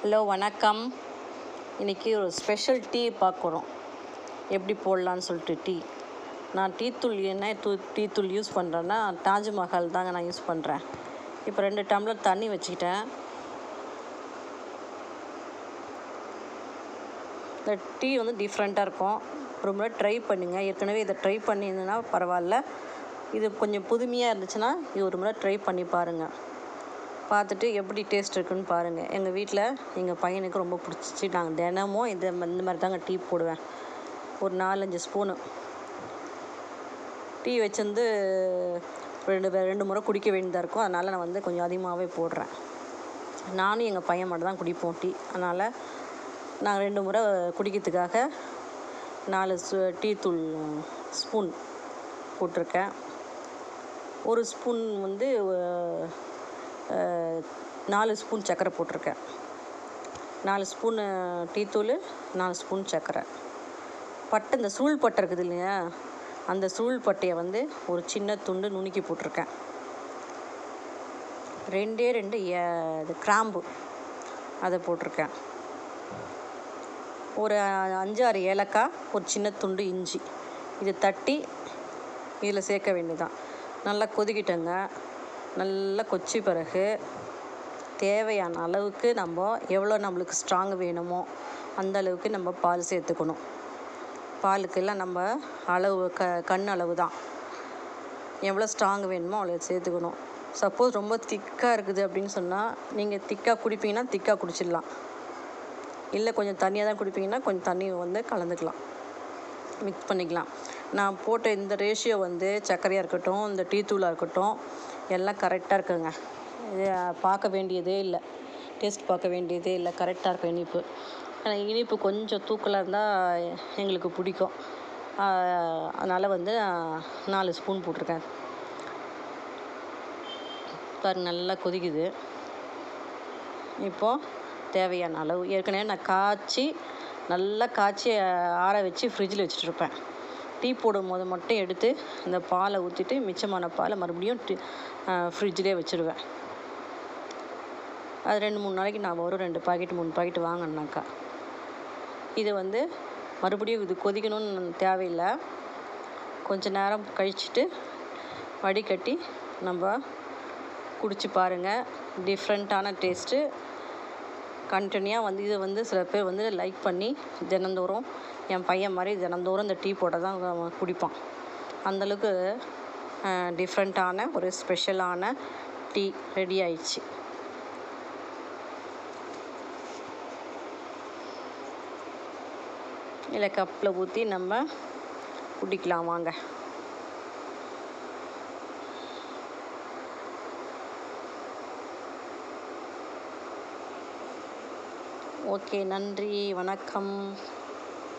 Hello வணக்கம். இன்றைக்கி ஒரு ஸ்பெஷல் டீ பார்க்குறோம் எப்படி போடலான்னு சொல்லிட்டு டீ. நான் டீத்தூள் என்ன தூ டீ தூள் யூஸ் பண்ணுறேன்னா தாஜ்மஹால் தாங்க நான் யூஸ் பண்ணுறேன் இப்போ ரெண்டு டம்ளர் தண்ணி வச்சுக்கிட்டேன். இந்த டீ வந்து டிஃப்ரெண்ட்டாக இருக்கும். ஒரு முறை ட்ரை பண்ணுங்கள் ஏற்கனவே இதை ட்ரை பண்ணியிருந்தேன்னா பரவாயில்ல. இது கொஞ்சம் புதுமையாக இருந்துச்சுன்னா இது ஒரு முறை ட்ரை பண்ணி பாருங்கள் பார்த்துட்டு எப்படி டேஸ்ட் இருக்குன்னு பாருங்கள் எங்கள் வீட்டில் எங்கள் பையனுக்கு ரொம்ப பிடிச்சிச்சு. நாங்கள் தினமும் இந்த இந்த மாதிரி தாங்க டீ போடுவேன். ஒரு நாலஞ்சு ஸ்பூனு டீ வச்சிருந்து ரெண்டு ரெண்டு முறை குடிக்க வேண்டியதாக இருக்கும். அதனால் நான் வந்து கொஞ்சம் அதிகமாகவே போடுறேன். நானும் எங்கள் பையன் மட்டும் தான் குடிப்போம் டீ அதனால் நாங்கள் ரெண்டு முறை குடிக்கிறதுக்காக நாலு டீ தூள் ஸ்பூன் போட்டிருக்கேன். ஒரு ஸ்பூன் வந்து நாலு ஸ்பூன் சர்க்கரை போட்டிருக்கேன். நாலு ஸ்பூனு டீத்தூள் நாலு ஸ்பூன் சர்க்கரை பட்டை இந்த சூழ் பட்டை இருக்குது இல்லையா? அந்த சூழ் பட்டையை வந்து ஒரு சின்ன துண்டு நுணுக்கி போட்டிருக்கேன். ரெண்டே ரெண்டு ஏ- இது கிராம்பு அதை போட்டிருக்கேன். ஒரு அஞ்சாறு ஏலக்காய் ஒரு சின்ன துண்டு இஞ்சி. இதை தட்டி இதில் சேர்க்க வேண்டியதான் நல்லா கொதிக்கிட்டேங்க. நல்லா கொச்சி பிறகு தேவையான அளவுக்கு நம்ம எவ்வளோ நம்மளுக்கு ஸ்ட்ராங் வேணுமோ அந்த அளவுக்கு நம்ம பால் சேர்த்துக்கணும். பாலுக்கெல்லாம் நம்ம அளவு க கண் அளவு தான். எவ்வளோ ஸ்ட்ராங் வேணுமோ அவ்வளோ சேர்த்துக்கணும். சப்போஸ் ரொம்ப திக்காக இருக்குது அப்படின்னு சொன்னால் நீங்கள் திக்காக குடிப்பீங்கன்னா திக்காக குடிச்சிடலாம். இல்லை கொஞ்சம் தண்ணியாக தான் குடிப்பீங்கன்னா கொஞ்சம் தண்ணி வந்து கலந்துக்கலாம். மிக்ஸ் பண்ணிக்கலாம். நான் போட்ட இந்த ரேஷியோ வந்து சர்க்கரையாக இருக்கட்டும் இந்த டீ தூளாக இருக்கட்டும் எல்லாம் கரெக்டாக இருக்குங்க. இது பார்க்க வேண்டியதே இல்லை. டேஸ்ட் பார்க்க வேண்டியதே இல்லை. கரெக்டாக இருக்கும் இனிப்பு. ஆனால் இனிப்பு கொஞ்சம் தூக்கலாக இருந்தால் எங்களுக்கு பிடிக்கும். அதனால் வந்து நாலு ஸ்பூன் போட்டிருக்கேன். பாரு நல்லா கொதிக்குது. இப்போது தேவையான அளவு. ஏற்கனவே நான் காய்ச்சி நல்லா காய்ச்சி ஆற வச்சு ஃப்ரிட்ஜில் வச்சுட்ருப்பேன் டீ போடும்போது மட்டும் எடுத்து இந்த பாலை ஊற்றிட்டு மிச்சமான பாலை மறுபடியும் டீ ஃப்ரிட்ஜிலே வச்சுருவேன். அது ரெண்டு மூணு நாளைக்கு நான் வரும் ரெண்டு பாக்கெட் மூணு பாக்கெட் வாங்கினாக்கா இது வந்து மறுபடியும் இது கொதிக்கணும்னு தேவையில்லை. கொஞ்ச நேரம் கழிச்சுட்டு வடிகட்டி நம்ம குடிச்சு பாருங்கள் டிஃப்ரெண்ட்டான டேஸ்ட்டு கண்டினியூவாக வந்து இது வந்து சில பேர் வந்து லைக் பண்ணி தினந்தோறும் என் பையன் மாதிரி தினந்தோறும் இந்த டீ போட்டு தான் குடிப்பான். அந்தளவுக்கு டிஃப்ரெண்ட்டான ஒரு ஸ்பெஷலான டீ ரெடி ஆயிடுச்சு. இல்லை கப்பில் ஊற்றி நம்ம குடிக்கலாம் வாங்க. ஓகே நன்றி வணக்கம்.